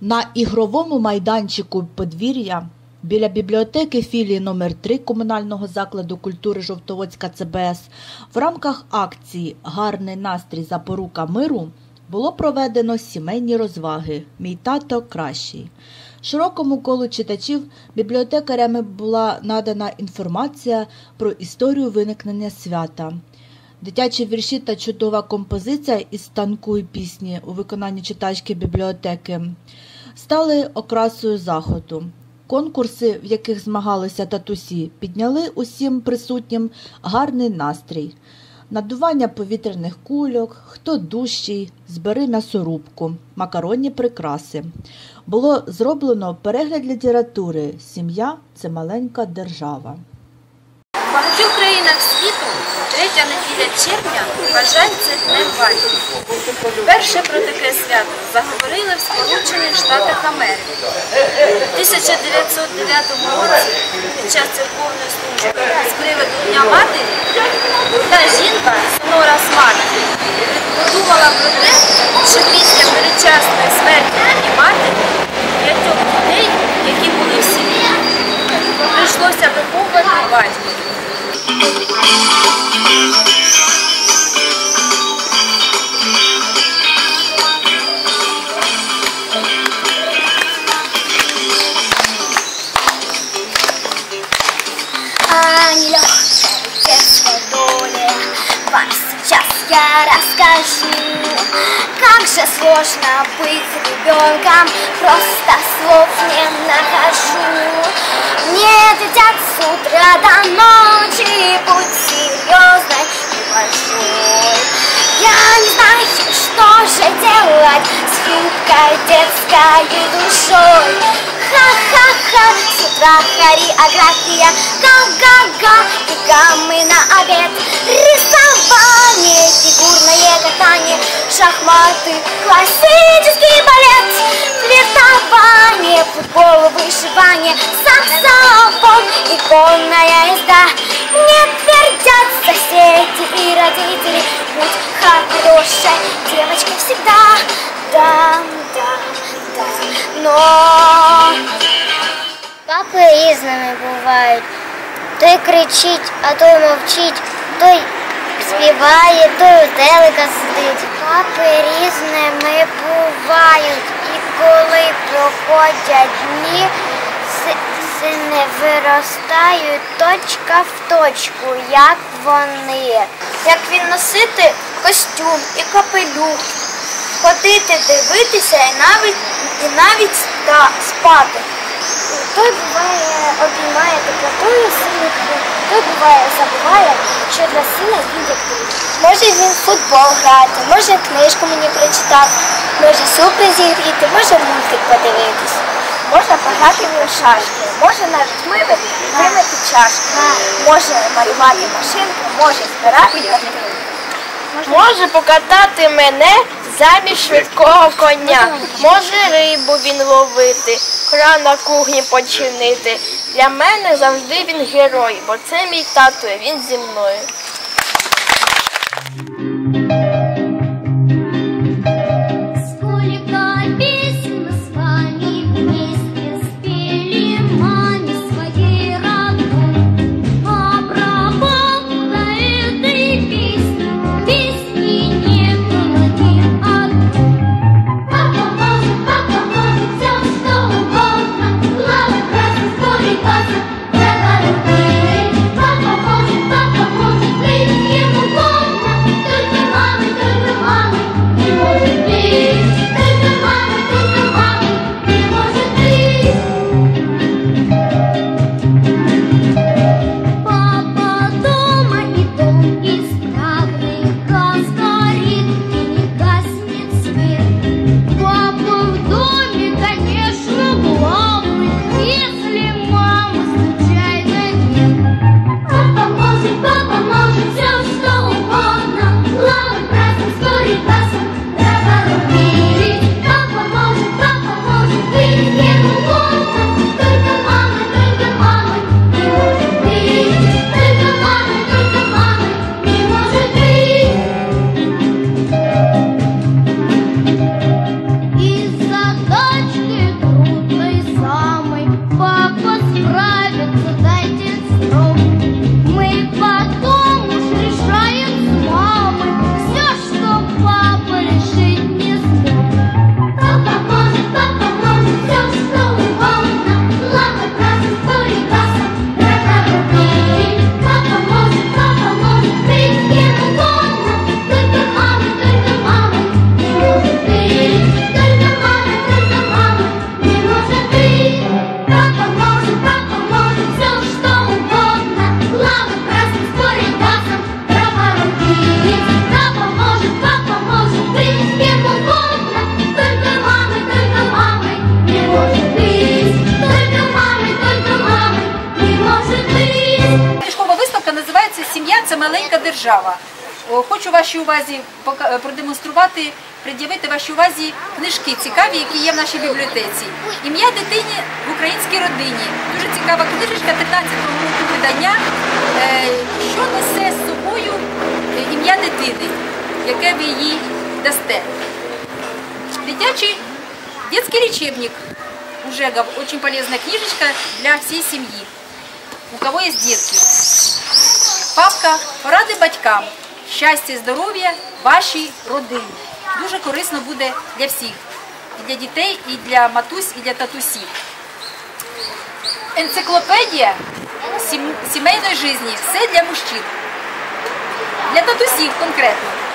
На ігровому майданчику подвір'я біля бібліотеки філії номер 3 комунального закладу культури Жовтоводська ЦБС в рамках акції Гарний настрій запорука миру було проведено сімейні розваги Мій тато кращий. Широкому колу читачів бібліотекарями була надана інформація про історію виникнення свята. Дитячі вірші та чудова композиція із танку і пісні у виконанні читачки бібліотеки стали окрасою заходу. Конкурси, в яких змагалися татусі, підняли усім присутнім гарний настрій. Надування повітряних кульок, хто дужчий, збери м'ясорубку, макаронні прикраси. Було зроблено перегляд літератури Сім'я це маленька держава. Країнах світу третя неділя червня вважається Днем батьків. Перше про таке свято заговорили в Сполучених Штатах Америки. У 1909 році під час церковної служби з приводу Дня матері та жінка же сложно быть ребенком Просто слов не нахожу Не летят с утра до ночи делать С хрупкой детской душой. Ха-ха-ха, с утра хореография Га-га-га, бегаем мы на обед. Рисование, фигурное катание Шахматы, классический балет. Флиртование, футбол, вышивание Саксофон, иконная езда Папи різними бувають. Той кричить, а той мовчить, той співає, той у телека сидить. Папи різними бувають. І коли проходять дні, сини виростають точка в точку, як вони. Як він носити костюм і капелюх, ходити, дивитися і навіть, і навіть ста- спати. Той буває обіймає теплотою синку, той буває забуває, що для сина він як. Може він в футбол грати, може книжку мені прочитати, може супи зігріти, може мультик подивитись. Можна пограти в шашки, може навіть мити, вимити чашки, може малювати машинку, може збирати картини. Може покатати мене замість швидкого коня. Може рибу він ловити, кран на кухні починити. Для мене завжди він герой, бо це мій тато, він зі мною. Маленька держава. Хочу вашій увазі е, продемонструвати, пред'явити вашій увазі книжки цікаві, які є в нашій бібліотеці. Ім'я дитині в українській родині. Дуже цікава книжечка 13-го року видання, е, що несе з собою е, ім'я дитини, яке ви їй дасте. Дитячий детский лечебник у Жегов. Очень полезная книжечка для всей семьи. У кого есть детки. Папка поради батькам. Щастя здоров'я вашій родині. Дуже корисно буде для всіх. І для дітей, і для матусь, і для татусів. Енциклопедія сімейної житті. Все для мужчин. Для татусів конкретно.